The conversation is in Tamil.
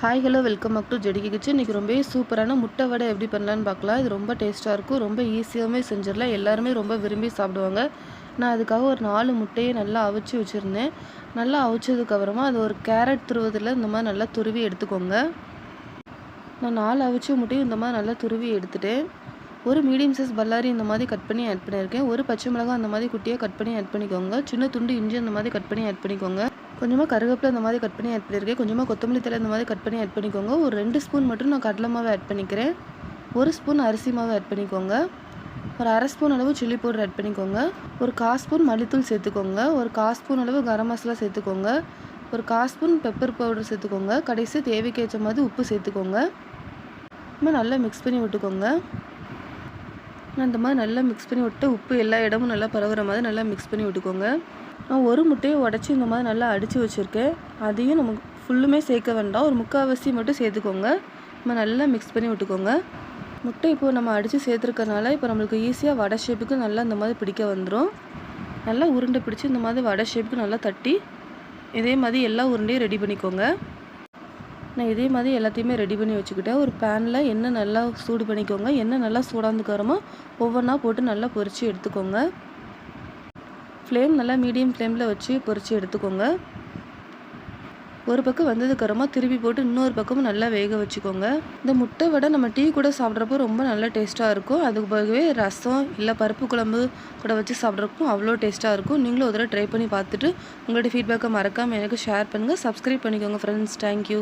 Hi hello welcome back to ஜெடிகி kitchen இன்றைக்கி ரொம்பவே சூப்பரான முட்டை வடை எப்படி பண்ணலான்னு பார்க்கலாம். இது ரொம்ப டேஸ்ட்டாக இருக்கும். ரொம்ப ஈஸியாகவே செஞ்சிடலாம். எல்லாருமே ரொம்ப விரும்பி சாப்பிடுவாங்க. நான் அதுக்காக ஒரு நாலு முட்டையை நல்லா அவிச்சு வச்சுருந்தேன். நல்லா அவிச்சதுக்கப்புறமா அது ஒரு கேரட் துருவதில் இந்த மாதிரி நல்லா துருவி எடுத்துக்கோங்க. நான் நாலு அவிச்ச முட்டையும் இந்த மாதிரி நல்லா துருவி எடுத்துகிட்டேன் ஒரு மீடியம் சைஸ் பல்லாரி இந்த மாதிரி கட் பண்ணி ஆட் பண்ணியிருக்கேன். ஒரு பச்சை மிளகாய் அந்த மாதிரி குட்டியாக கட் பண்ணி ஆட் பண்ணிக்கோங்க. சின்ன துண்டு இஞ்சி அந்த மாதிரி கட் பண்ணி ஆட் பண்ணிக்கோங்க. கொஞ்சமாக கருவேப்பிலை இந்த மாதிரி கட் பண்ணி ஆட் பண்ணியிருக்கேன் கொஞ்சமாக கொத்தமல்லி தலை இந்த மாதிரி கட் பண்ணி ஆட் பண்ணிக்கோங்க. ஒரு ரெண்டு ஸ்பூன் மட்டும் நான் கடலை மாவு ஆட் பண்ணிக்கிறேன். ஒரு ஸ்பூன் அரிசி மாவு ஆட் பண்ணிக்கோங்க. ஒரு அரை ஸ்பூன் அளவு சில்லி பவுடர் ஆட் பண்ணிக்கோங்க. ஒரு கால் ஸ்பூன் மல்லித்தூள் சேர்த்துக்கோங்க. ஒரு கால் ஸ்பூன் அளவு கரம் மசாலா சேர்த்துக்கோங்க. ஒரு கால் ஸ்பூன் பெப்பர் பவுடர் சேர்த்துக்கோங்க. கடைசி தேவைக்கு ஏற்ற மாதிரி உப்பு சேர்த்துக்கோங்க. இந்த நல்லா மிக்ஸ் பண்ணி விட்டுக்கோங்க. அந்த மாதிரி நல்லா மிக்ஸ் பண்ணி விட்டு உப்பு எல்லா இடமும் நல்லா பரவுற மாதிரி நல்லா மிக்ஸ் பண்ணி விட்டுக்கோங்க. நான் ஒரு முட்டையை உடச்சி இந்த மாதிரி நல்லா அடித்து வச்சுருக்கேன். அதையும் நமக்கு ஃபுல்லுமே சேர்க்க வேண்டாம். ஒரு முக்கால்வாசி மட்டும் சேர்த்துக்கோங்க. நம்ம நல்லா மிக்ஸ் பண்ணி விட்டுக்கோங்க. முட்டை இப்போது நம்ம அடித்து சேர்த்துருக்கறனால இப்போ நம்மளுக்கு ஈஸியாக வடை ஷேப்புக்கு நல்லா இந்த மாதிரி பிடிக்க வந்துடும் நல்லா உருண்டை பிடிச்சி இந்த மாதிரி வடை ஷேப்புக்கு நல்லா தட்டி இதே மாதிரி எல்லா உருண்டையும் ரெடி பண்ணிக்கோங்க. நான் இதே மாதிரி எல்லாத்தையுமே ரெடி பண்ணி வச்சுக்கிட்டேன். ஒரு பேனில் எண்ணெய் நல்லா சூடு பண்ணிக்கோங்க. எண்ணெய் நல்லா சூடாந்துக்கறமா ஒவ்வொன்றா போட்டு நல்லா பொரித்து எடுத்துக்கோங்க. ஃப்ளேம் நல்லா மீடியம் ஃப்ளேமில் வச்சு பொறிச்சு எடுத்துக்கோங்க. ஒரு பக்கம் வந்ததுக்கப்புறமா திருப்பி போட்டு இன்னொரு பக்கமும் நல்லா வேக வச்சுக்கோங்க. இந்த முட்டை வடை நம்ம டீ கூட சாப்பிட்றப்போ ரொம்ப நல்லா டேஸ்ட்டாக இருக்கும். அதுக்கு பிறகுவே ரசம் இல்லை பருப்பு குழம்பு கூட வச்சு சாப்பிட்றப்போ அவ்வளோ டேஸ்ட்டாக இருக்கும். நீங்களும் ஒரு தடவை ட்ரை பண்ணி பார்த்துட்டு உங்களோட ஃபீட்பேக்கை மறக்காமல் எனக்கு ஷேர் பண்ணுங்கள் சப்ஸ்கிரைப் பண்ணிக்கோங்க ஃப்ரெண்ட்ஸ் தேங்க்யூ